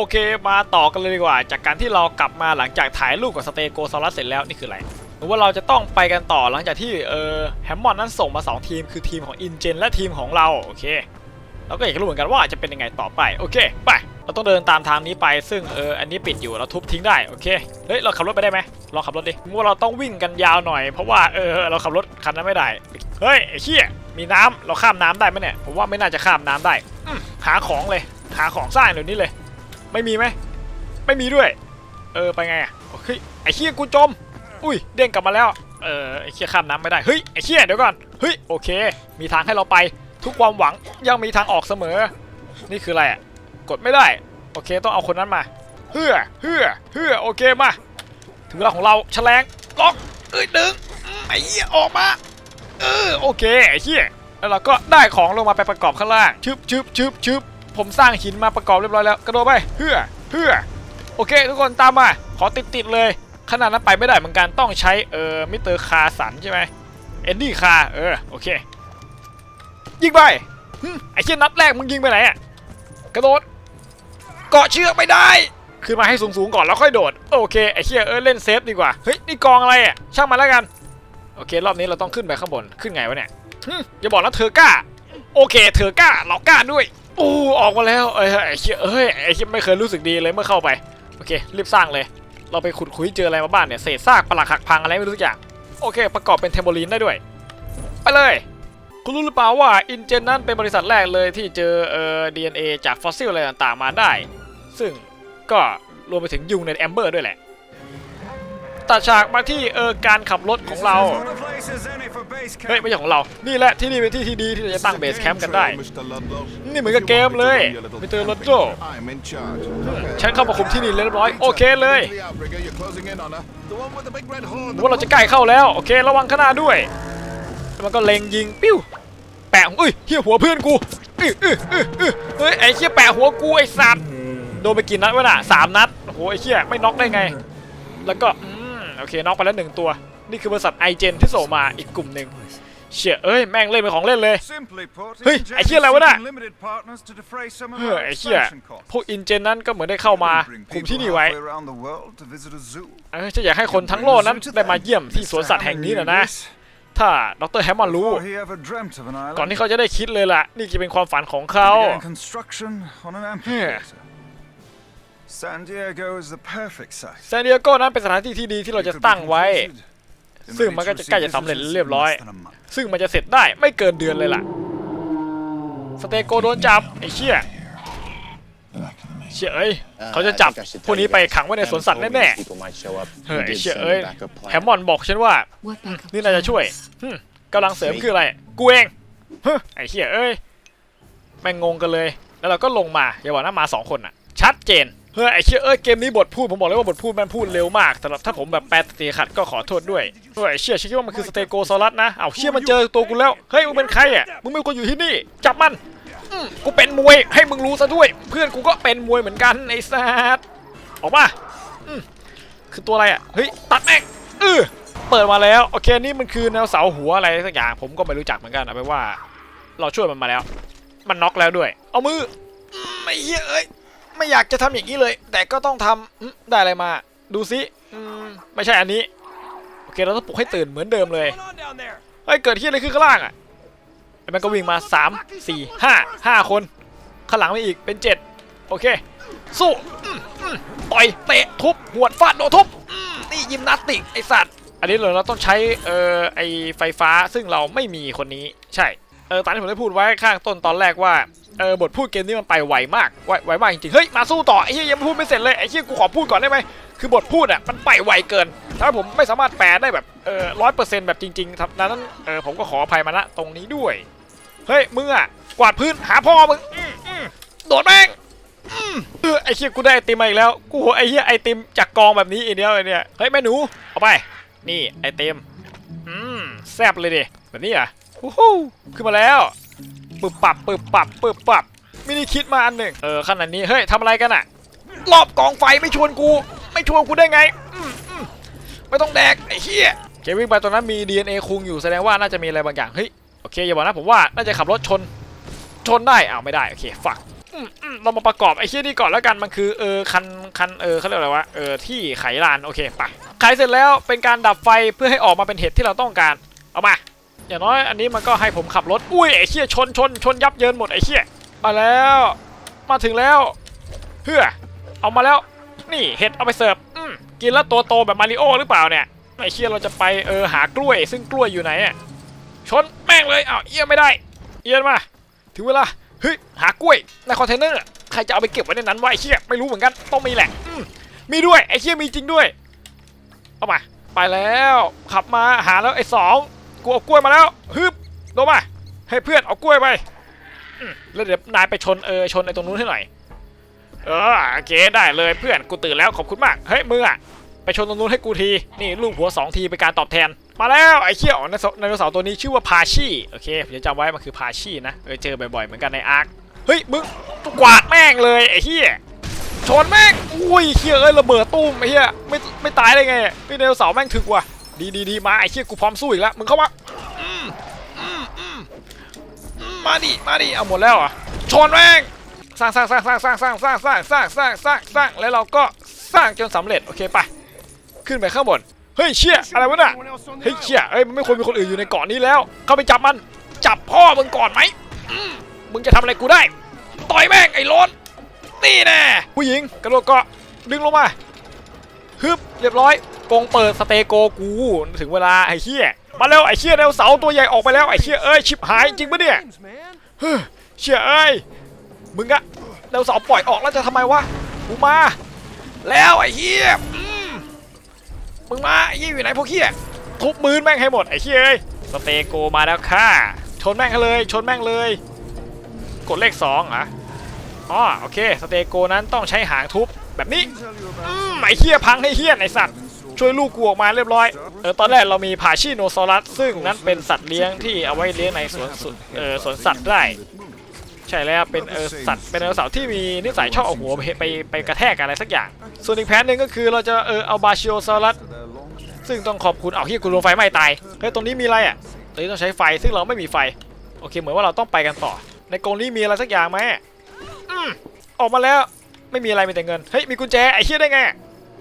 โอเคมาต่อกันเลยดีกว่า จากการที่เรากลับมาหลังจากถ่ายรูปกับสเตโกซอรัสเสร็จแล้วนี่คืออะไรหรือว่าเราจะต้องไปกันต่อหลังจากที่เออแฮมมอนนั้นส่งมา 2 ทีมคือทีมของอินเจนและทีมของเราโอเคเราก็อยากรู้เหมือนกันว่าจะเป็นยังไงต่อไปโอเคไปเราต้องเดินตามทางนี้ไป ซึ่งเอออันนี้ปิดอยู่เราทุบทิ้งได้โอเคเฮ้ยเราขับรถไปได้ไหมลองขับรถดิว่าเราต้องวิ่งกันยาวหน่อยเพราะว่าเออเราขับรถคันนั้นไม่ได้เฮ้ยไอ้เหี้ยมีน้ำเราข้ามน้ำได้ไหมเนี่ยผมว่าไม่น่าจะข้ามน้ำได้หาของเลย หาของสร้างเดี๋ยวนี้เลย ไม่มีไหมไม่มีด้วย เออไปไงอะเฮ้ยไอ้เหี้ยกูจม อุ้ยเด้งกลับมาแล้ว เออไอ้เหี้ยข้ามน้ำไม่ได้ เฮ้ยไอ้เหี้ยเดี๋ยวก่อน เฮ้ยโอเค มีทางให้เราไป ทุกความหวังยังมีทางออกเสมอ นี่คืออะไรอะ กดไม่ได้ โอเคต้องเอาคนนั้นมา เฮือเฮือเฮือโอเคมา ถึงเวลาของเราแฉลงล็อก เอ้ยดึงไอ้เหี้ยออกมา เออโอเคไอ้เหี้ยแล้วเราก็ได้ของลงมาไปประกอบข้างล่างชึบชึบชึบชึบ ผมสร้างหินมาประกอบเรียบร้อยแล้วกระโดดไปเฮือเฮือโอเค ทุกคนตามมา ขอติดติดเลย ขนาดนั้นไปไม่ได้เหมือนกันต้องใช้เอ่อมิสเตอร์คาสันใช่ไหมเอ็นดี้คาเออโอเค ยิงไปไอ้เชี่ยนัดแรกมึงยิงไปไหนอะกระโดดเกาะเชือกไม่ได้ขึ้นมาให้สูงๆก่อนแล้วค่อยโดดโอเคไอ้เชี่ยเออเล่นเซฟดีกว่าเฮ้ยนี่กองอะไรอะช่างมันแล้วกันโอเค รอบนี้เราต้องขึ้นไปข้างบนขึ้นไงวะเนี่ยอย่าบอกนะเธอกล้า โอเค เธอกล้าเรากล้าด้วย โอ้ออกมาแล้วเอ้ยไอ้เชี่ยเอ้ยไอ้เชี่ยไม่เคยรู้สึกดีเลยเมื่อเข้าไปโอเครีบสร้างเลย เราไปขุดคุยเจออะไรมาบ้างเนี่ยเศษซากปลักหักพังอะไรไม่รู้ทุกอย่างโอเค ประกอบเป็นเทมโบลีนได้ด้วย ไปเลย คุณรู้หรือเปล่าว่าอินเจนนั้นเป็นบริษัทแรกเลยที่เจอเอ่อ DNA จากฟอสซิลอะไรต่างๆมาได้ ซึ่งก็รวมไปถึงยุงในแอมเบอร์ด้วยแหละ ตัดฉากมาที่เออการขับรถของเรา เฮ้ยไม่ใช่ของเรา นี่แหละที่นี่เป็นที่ที่ดีที่เราจะตั้งเบสแคมป์กันได้ นี่เหมือนกับเกมเลยมิเตอร์โรโจฉันเข้ามาคุมที่นี่เรียบร้อย โอเคเลยว่าเราจะใกล้เข้าแล้ว โอเค ระวังข้างหน้าด้วยมันก็เล็งยิงปิ้วแปะเอ้ยเฮียหัวเพื่อนกูอื้ออื้ออื้ออื้อเฮ้ยไอ้เฮียแปะหัวกูไอ้สัตว์โดนไปกี่นัดวะน่ะสามนัดโอ้โหไอ้เฮียไม่น็อกได้ไง แล้วก็ โอเคน็อกไปแล้วหนึ่งตัว นี่คือบริษัทไอเจนที่ส่งมาอีกกลุ่มหนึ่งเชี่ยเอ้ย แม่งเล่นเป็นของเล่นเลย เฮ้ย ไอ้เหี้ยอะไรวะน่ะเฮ้ย ไอ้เชี่ยพวกอินเจนนั้นก็เหมือนได้เข้ามาคุมที่นี่ไว้ เออฉันอยากให้คนทั้งโลกนั้นได้มาเยี่ยมที่สวนสัตว์แห่งนี้นะนะ ถ้าดรแฮมมอนรู้ ก่อนที่เขาจะได้คิดเลยล่ะ นี่จะเป็นความฝันของเขา San Diego is the perfect site. ซานดิเอโกนั้นเป็นสถานที่ที่ดีที่เราจะตั้งไว้ ซึ่งมันก็จะใกล้จะสำเร็จเรียบร้อย ซึ่งมันจะเสร็จได้ไม่เกินเดือนเลยล่ะ สเตโกโดนจับไอ้เชี่ยเชี่ยเอ้ยเขาจะจับพวกนี้ไปขังไว้ในสวนสัตว์แน่ๆเฮ้ยไอ้เชี่ยเอ้ยแฮมมอนบอกฉันว่า What backup นี่น่าจะช่วยหึกำลังเสริมคืออะไร กูเองฮึไอ้เหี้ยเอ้ยแม่งงงกันเลย แล้วเราก็ลงมาอย่าบอกนะมาสองคนอะชัดเจน เฮ้ยไอ้เชี่ยเอ้ยเกมนี้บทพูดผมบอกเลยว่าบทพูดมันพูดเร็วมากสำหรับถ้าผมแบบแปลตีขัดก็ขอโทษด้วยเฮ้ยไอ้เชี่ยฉันคิดว่ามันคือสเตโกซอรัสนะเอ้าเชี่ยมันเจอตัวกูแล้วเฮ้ยมึงเป็นใครอะมึงไม่ควรอยู่ที่นี่ จับมันอืมกูเป็นมวยให้มึงรู้ซะด้วย เพื่อนกูก็เป็นมวยเหมือนกันไอ้สัสออกมาอืมคือตัวอะไรอะเฮ้ยตัดแม่งเออเปิดมาแล้วโอเคนี่มันคือแนวเสาหัวอะไรสักอย่างผมก็ไม่รู้จักเหมือนกันเอาไปนว่า เราช่วยมันมาแล้ว มันน็อกแล้วด้วย เอามือไม่เหี้ยเอ้ย ไม่อยากจะทำอย่างนี้เลย แต่ก็ต้องทำอืมได้อะไรมา ดูซิไม่ใช่อันนี้ โอเคเราต้องปลุกให้ตื่นเหมือนเดิมเลยเฮ้ยเกิดที่อะไรขึ้นข้างล่างอะแล้วมันก็วิ่งมา 3 4 5 5 คน ข้างหลังไม่อีกเป็น 7 โอเค สู้ต่อยเตะทุบหวดฟาดโดนทุบนี่ยิมนาสติกไอสัตว์ อันนี้เราต้องใช้เอ่อไอไฟฟ้าซึ่งเราไม่มีคนนี้ใช่ เออตามที่ผมได้พูดไว้ข้างต้นตอนแรกว่าเออบทพูดเกมนี้มันไปไวมากไวไวมากจริงๆเฮ้ยมาสู้ต่อไอ้เหี้ยยังพูดไม่เสร็จเลยไอ้เหี้ยกูขอพูดก่อนได้ไหมคือบทพูดอะมันไปไวเกินถ้าผมไม่สามารถแปลได้แบบเออร้อยเปอร์เซ็นต์แบบจริงๆครับนั้นเออผมก็ขออภัยมาณตรงนี้ด้วยเฮ้ยมึงอะกวาดพื้นหาพ่อมึงโดดแม่งไอ้เหี้ยกูได้ไอติมมาอีกแล้วกูไอ้เหี้ยไอติมจากกองแบบนี้อีกเดียวเนี่ยเฮ้ยแม่หนูเอาไปนี่ไอติมอืมแซ่บเลยดิแบบนี้อะ วู้ฮู้ขึ้นมาแล้วปึบปับปึบปับปึบปับมินิคิดมาอันหนึ่งเออขนาดนี้เฮ้ยทำอะไรกันอะรอบกองไฟไม่ชวนกู ไม่ชวนกูได้ไงไม่ต้องแดกไอ้เหี้ยเควิ่งไปตรงนั้นมี DNA คุงอยู่แสดงว่าน่าจะมีอะไรบางอย่างเฮ้ยโอเคอย่าบอกนะผมว่าน่าจะขับรถชนชนได้อ้าวไม่ได้โอเคฝักเรามาประกอบไอ้เชี่ยนี่ก่อนแล้วกันมันคือเออคันคันเออเขาเรียกอะไรวะเออที่ไขลานโอเคไปไขเสร็จแล้วเป็นการดับไฟเพื่อให้ออกมาเป็นเห็ดที่เราต้องการเอามา อย่างน้อยอันนี้มันก็ให้ผมขับรถ อุ้ยไอ้เชี่ยชนชนชนยับเยินหมดไอ้เชี่ยมาแล้ว มาถึงแล้วเพื่อเอามาแล้ว นี่เห็ดเอาไปเสิร์ฟกินแล้วตัวโตแบบมาริโอหรือเปล่าเนี่ยไอ้เชี่ยเราจะไปเออหากล้วย ซึ่งกล้วยอยู่ไหนอะชนแม่งเลยอ้าวเอี้ยไม่ได้ เอี้ยมา ถึงเวลาเฮ้ยหากล้วยในคอนเทนเนอร์ใครจะเอาไปเก็บไว้ในนั้นวะไอ้เชี่ยไม่รู้เหมือนกันต้องมีแหละอืมมีด้วยไอ้เชี่ยมีจริงด้วยเอามาไปแล้ว ขับมาหาแล้วไอ้สอง กูเอากล้วยมาแล้วฮึบโดนมาให้เพื่อนเอากล้วยไปแล้วเดี๋ยวนายไปชนเออชนไอ้ตรงนู้นให้หน่อย เออโอเคได้เลยเพื่อนกูตื่นแล้วขอบคุณมากเฮ้ยมึงอะไปชนตรงนู้นให้กูทีนี่ลูกหัวสองทีเป็นการตอบแทน มาแล้วไอ้เขี้ยวไดโนเสาร์ไดโนเสาร์ตัวนี้ชื่อว่าพาชีโอเคผมจะจำไว้มันคือพาชีนะเออเจอบ่อยๆเหมือนกันในอาร์คเฮ้ยมึงกวาดแม่งเลยไอ้เหี้ยชนแม่งอุ้ยเขี้ยเอ้ยระเบิดตุ้มไอ้เหี้ยไม่ไม่ตายได้ไงไอ้ไดโนเสาร์แม่งถึกว่ะ ดีดีดีมาไอ้เขี้ยกูพร้อมสู้อีกแล้วมึงเข้ามาอืมอืมอืมอืมมาดิมาดิเอาหมดแล้วอะชนแม่งสร้างสร้างสร้างสร้างสร้างสร้างสร้างสร้างสร้างสร้างสร้างสร้างแล้วเราก็สร้างจนสำเร็จโอเคไปขึ้นไปข้างบนเฮ้ยเชี่ยอะไรวะน่ะเฮ้ยเชี่ยเฮ้ยมันไม่ควรมีคนอื่นอยู่ในเกาะนี้แล้ว เข้าไปจับมันจับพ่อมึงก่อนไหมอืมมึงจะทำอะไรกูได้ ต่อยแม่งไอ้โลนนี่แน่ผู้หญิงกระโดดเกาะดึงลงมาฮึบเรียบร้อย กงเปิดสเตโกกูถึงเวลาไอ้เชี่ยมาแล้วไอ้เชี่ยแนวเสาตัวใหญ่ออกไปแล้วไอ้เชี่ยเอ้ยชิบหายจริงปะเนี่ยเฮ้ยเชี่ยเอ้ยมึงอะเดาเสาปล่อยออกแล้วจะทำไมวะกูมา แล้วไอ้เฮียมึงมาไอ้เหี้ยอยู่ไหนพวกเฮียทุบมือแม่งให้หมดไอ้เฮียเอ้ยสเตโกมาแล้วค่ะชนแม่งเลย ชนแม่งเลย กดเลขสองอะอ๋อโอเคสเตโกนั้นต้องใช้หางทุบแบบนี้ไอ้เฮียพังให้เฮียไอ้สัตว์ ช่วยลูกกูออกมาเรียบร้อยเออตอนแรกเรามีผาชีโนซอรัสซึ่งนั้นเป็นสัตว์เลี้ยงที่เอาไว้เลี้ยงในสวนสุเออสวนสัตว์ได้ ใช่แล้วเป็นเออสัตว์เป็นไดโนเสาร์ที่มีนิสัยชอบเอาหัวไปไปไปกระแทกอะไรสักอย่าง ส่วนอีกแผนหนึ่งก็คือเราจะเออเอาบาชิโอซอรัสซึ่งต้องขอบคุณเอาที่กูโดนไฟไหม้ตายเฮ้ยตรงนี้มีอะไรอะตรงนี้ต้องใช้ไฟซึ่งเราไม่มีไฟโอเคเหมือนว่าเราต้องไปกันต่อ ในกรงนี้มีอะไรสักอย่างไหมอืมออกมาแล้วไม่มีอะไรมีแต่เงินเฮ้ยมีกุญแจไอ้เชี่ยได้ไง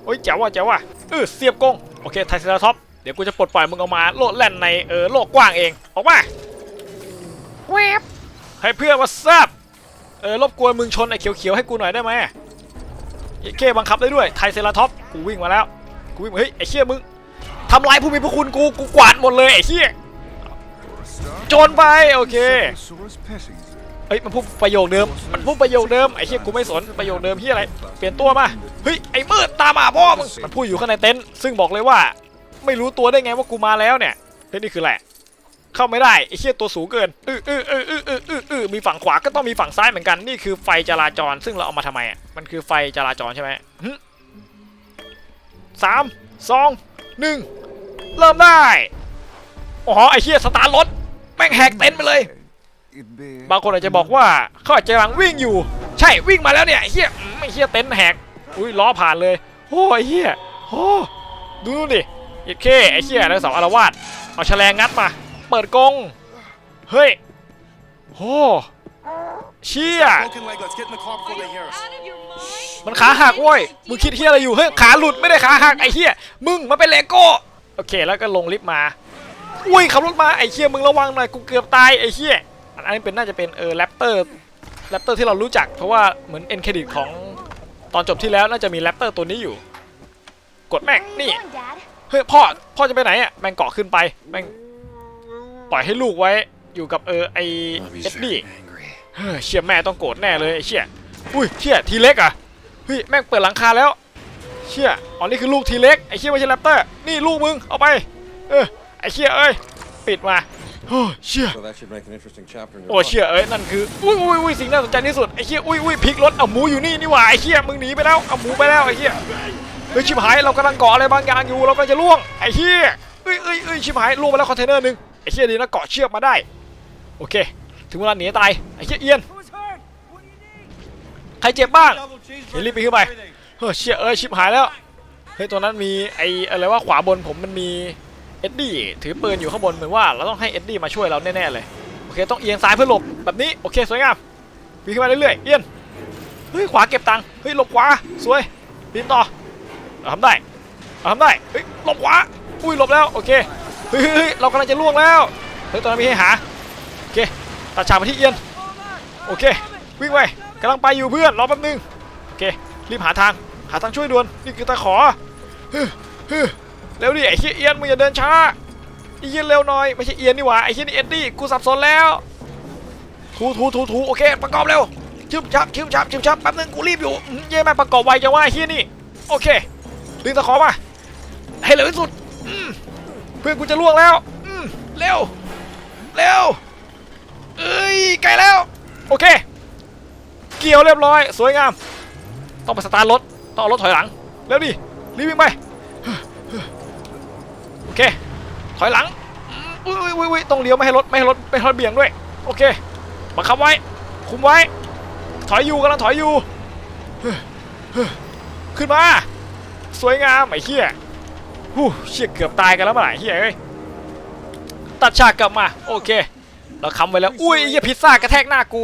โอ้ยเจ๋วว่ะเจ๋วว่ะเออเสียบกรงโอเคไทเซราท็อปเดี๋ยวกูจะปลดปล่อยมึงออกมาโลดแล่นในเออโลกกว้างเองออกมาแวบให้เพื่อนมาทราบเออรบกวนมึงชนไอ้เขียวๆให้กูหน่อยได้ไหมไอ้เคบังคับได้ด้วยไทเซราท็อปกูวิ่งมาแล้วกูวิ่งมาเฮ้ยไอ้เชี่ยมึงทำลายผู้มีพระคุณกูกูกวาดหมดเลยไอ้เชี่ย for a start. โจนไปโอเค Cephalosaurus petting zoo. เฮ้ยมันพูดประโยคเดิม มันพูดประโยคเดิมไอ้เชี่ยกูไม่สนประโยคเดิมที่อะไร เปลี่ยนตัวมา เฮ้ยไอ้มืดตามมาพ่อมึง มันพูดอยู่ข้างในเต็นท์ซึ่งบอกเลยว่า ไม่รู้ตัวได้ไงว่ากูมาแล้วเนี่ย เฮ้ยนี่คืออะไรเข้าไม่ได้ไอ้เชี่ยตัวสูงเกินอื้ออื้ออื้ออื้ออื้ออื้ออื้อมีฝั่งขวาก็ต้องมีฝั่งซ้ายเหมือนกัน นี่คือไฟจราจร ซึ่งเราเอามาทำไมอะ มันคือไฟจราจรใช่ไหมหึสามสองหนึ่งเริ่มได้ อ๋อไอ้เชี่ยสตาร์รถแม่งแหกเต็นท์ไปเลย บางคนอาจจะบอกว่าเขาอาจจะกำลังวิ่งอยู่ ใช่วิ่งมาแล้วเนี่ยเฮียอืมไอ้เฮียเต็นท์แหกอุ้ยล้อผ่านเลยโอ้ไอ้เฮียโอ้ดูนู่นดิไอ้เคไอ้เฮียแล้วสองอารวาสเอาแฉลงงัดมา เปิดกรงเฮ้ยโอ้เชี่ยมันขาหักเว้ยมึงคิดเฮียอะไรอยู่เฮ้ยขาหลุดไม่ได้ขาหักไอ้เฮียมึงมันเป็นเลโก้โอเคแล้วก็ลงลิฟต์มาอุ้ยขับรถมาไอ้เฮียมึงระวังหน่อยกูเกือบตายไอ้เฮีย อันนี้เป็นน่าจะเป็นเออแรปเตอร์แรปเตอร์ที่เรารู้จัก เพราะว่าเหมือนเอ็นเครดิตของตอนจบที่แล้วน่าจะมีแรปเตอร์ตัวนี้อยู่ กดแม่งนี่เฮ้ยพ่อพ่อจะไปไหนอะแม่งเกาะขึ้นไปแม่งปล่อยให้ลูกไว้อยู่กับเออไอเอ็ดดี้เฮ้ยเชี่ยแม่ต้องโกรธแน่เลยไอ้เชี่ยอุ้ยเชี่ยทีเล็กอะเฮ้ยแม่งเปิดหลังคาแล้ว เชี่ยอ๋อนี่คือลูกทีเล็กไอ้เชี่ยไม่ใช่แรปเตอร์นี่ลูกมึงเอาไป เออไอ้เชี่ยเอ้ยปิดมา โอ้เชี่ย So that should make an interesting chapter in your โอ้เชี่ยเอ้ยนั่นคืออุ้ยอุ้ยอุ้ยสิ่งน่าสนใจที่สุดไอ้เชี่ยอุ้ยอุ้ยพลิกรถเอาหมูอยู่นี่นี่หว่าไอ้เชี่ยมึงหนีไปแล้วเอาหมูไปแล้วไอ้เชี่ยเฮ้ยชิบหายเรากำลังเกาะอะไรบางอย่างอยู่เรากำลังจะล่วงไอ้เชี่ยเอ้ยเอ้ยเอ้ยชิบหายล่วงไปแล้วคอนเทนเนอร์หนึงไอ้เชี่ยดีนะเกาะเชือกมาได้โอเค ถึงเวลาหนีตายไอ้เชี่ยเอียน ใครเจ็บบ้างเห็นรีบไปขึ้นไปเฮ้ยเชี่ยเอ้ยชิบหายแล้วเฮ้ยตรงนั้นมีไอ้อะไรว่าขวาบนผมมันมี เอ็ดดี้ถือปืนอยู่ข้างบนเหมือนว่าเราต้องให้เอ็ดดี้มาช่วยเราแน่ๆเลยโอเคต้องเอียงซ้ายเพื่อหลบแบบนี้โอเคสวยงามวิ่งขึ้นมาเรื่อยๆเอียนเฮ้ยขวาเก็บตังค์เฮ้ยหลบขวาสวยปีนต่อเราทำได้เราทำได้เฮ้ยหลบขวาอุ้ยหลบแล้วโอเคเฮ้ยเฮ้ยเรากำลังจะล่วงแล้วเฮ้ยตอนนั้นมีให้หาโอเคตัดฉากมาที่เอียนโอเควิ่งไปกำลังไปอยู่เพื่อนรอแป๊บนึงโอเครีบหาทางหาทางช่วยด่วนนี่คือตะขอเฮ้ยเฮ้ย เร็วดิไอ้เหี้ยเอียนมึงอย่าเดินช้าไอ้เหี้ยเร็วหน่อยไม่ใช่เอียนนี่หว่าไอ้เหี้ยนี่เอ็ดดี้กูสับสนแล้วถูถูถูถูโอเคประกอบเร็วชึบชับชึบชับชึบชับแป๊บนึงกูรีบอยู่เย่แม่ประกอบไวจังว่าไอ้เฮียนี่โอเคดึงตะขอมาให้เร็วที่สุดเพื่อนกูจะล่วงแล้วอืเร็วเร็วเอ้ยใกล้แล้วโอเค เกี่ยวเรียบร้อย สวยงาม ต้องไปสตาร์ทรถ ต้องเอารถถอยหลัง เร็วดิรีบวิ่งไป เค ถอยหลังอุ้ยอุ้ยอุ้ยต้องเลี้ยวไม่ให้รถไม่ให้รถไม่ให้รถเบี่ยงด้วย โอเค บังคับไว้ คุมไว้ ถอยอยู่กำลังถอยอยู่ ขึ้นมา สวยงามไอ้เหี้ยหู้เชี่ยเกือบตายกันแล้วเมื่อไหร่เหี้ยเอ้ย ตัดฉากกลับมา โอเค เราคำไว้แล้ว อุ้ยไอ้พิซซ่ากระแทกหน้ากู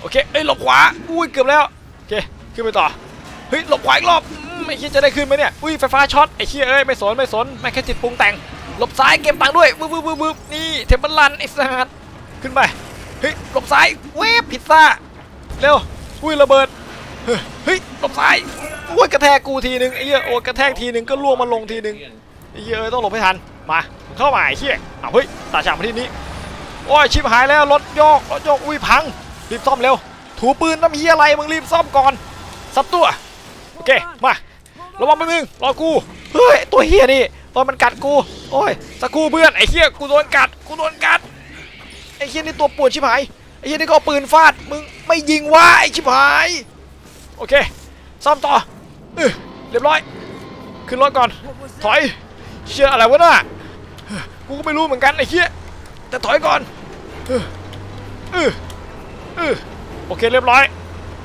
โอเค เอ้ยหลบขวา อุ้ยเกือบแล้ว โอเค ขึ้นไปต่อ เฮ้ยหลบขวาอีกรอบอืมไอ้เหี้ยจะได้ขึ้นไหมเนี่ยอุ้ยไฟฟ้าช็อตไอ้เหี้ยเอ้ยไม่สนไม่สนไม่แค่จิตปรุงแต่งหลบซ้ายเก็บตังค์ด้วยวืบวืบวืบวืบนี่เทมเปอร์ลันไอ้สัสขึ้นไปเฮ้ยหลบซ้ายเวฟพิซซ่าเร็วอุ้ยระเบิดเฮ้ยหลบซ้ายอุ้ยกระแทกกูทีนึงไอ้เหี้ยโอ้กระแทกทีนึงก็ล่วงมาลงทีนึงไอ้เหี้ยเอ้ยต้องหลบให้ทันมาเข้ามาไอ้เหี้ยอ้าวเฮ้ยตาฉากมาที่นี้โอ้ยชิบหายแล้วรถโยกรถโยกอุ้ยพังรีบซ่อมเร็วถูปืนน้ำเหี้ยอะไรมึงรีบซ่อมก่อนซับตัว เคมาระวังไปมึงรอกูเฮ้ยตัวเฮียนี่ตอนมันกัดกูโอ้ยสักครู่เพื่อนไอ้เฮียกูโดนกัดกูโดนกัดไอ้เฮียนี่ตัวปวดชิบหายไอ้เฮียนี่ก็เอาปืนฟาดมึงไม่ยิงวะไอ้ชิบหายโอเคซ่อมต่อเออเรียบร้อย ขึ้นรถก่อนถอยเชื่ออะไรวะน่ะกูก็ไม่รู้เหมือนกันไอ้เฮียแต่ถอยก่อนออเออเออโอเคเรียบร้อย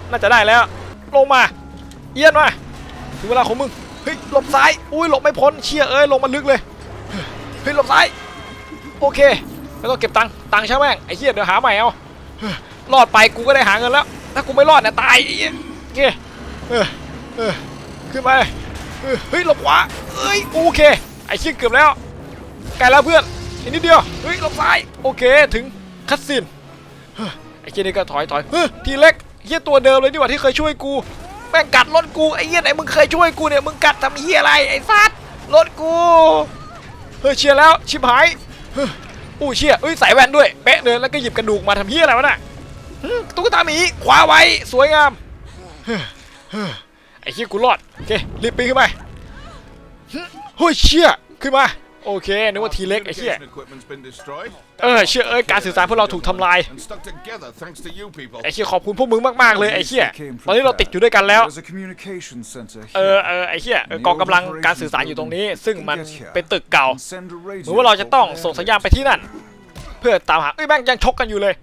น่าจะได้แล้ว ลงมา เอียนมาถึงเวลาของมึงเฮ้ยหลบซ้ายอุ้ยหลบไม่พ้นเชี่ยเอ้ยลงมาลึกเลยเฮ้ยหลบซ้ายโอเค แล้วก็เก็บตังค์ตังค์ช่างแม่งไอ้เหี้ยเดี๋ยวหาใหม่เอารอดไปกูก็ได้หาเงินแล้ว ถ้ากูไม่รอดเนี่ยตายเหี้ยโอเคเออเออขึ้นไปเฮ้ยหลบขวาเอ้ยโอเคไอ้เชี่ยเกือบแล้วใกล้แล้วเพื่อนอีกนิดเดียวเฮ้ยหลบซ้ายโอเคถึงคัสซินไอ้เชี่ยนี่ก็ถอยถอยเฮ้ยทีเล็กเหี้ยตัวเดิมเลยนี่หว่าที่เคยช่วยกู แม่งกัดรถกูไอ้เหี้ยไหนมึงเคยช่วยกูเนี่ยมึงกัดทำเหี้ยอะไรไอ้สัตว์รถกูเฮ้ยเชียร์แล้วชิบหายอู้เชียร์เอ้ยใส่แว่นด้วยเป๊ะเลยแล้วก็หยิบกระดูกมาทำเหี้ยอะไรวะน่ะตุ๊กตาหมีขวาไว้สวยงามไอ้เหี้ยกูรอดโอเครีบปีนขึ้นไปเฮ้ยเชียร์ขึ้นมา โอเคนึกว่าทีเล็กไอ้เหี้ย Communication equipment's been destroyed เออเชื่อเอ้ยการสื่อสารพวกเราถูกทำลาย and stuck together thanks to you people. ไอ้เชี่ยขอบคุณพวกมึงมากๆเลยไอ้เชี่ยตอนนี้เราติดอยู่ด้วยกันแล้ว There's a communication center เออ here. เออไอ้เหี้ยเออกองกำลังการสื่อสารอยู่ตรงนี้ ซึ่งมันเป็นตึกเก่า Send a เหมือนว่าเราจะต้องส่งสัญญาณไปที่นั่น เพื่อตามหาเอ้ยแม่งยังชกกันอยู่เลย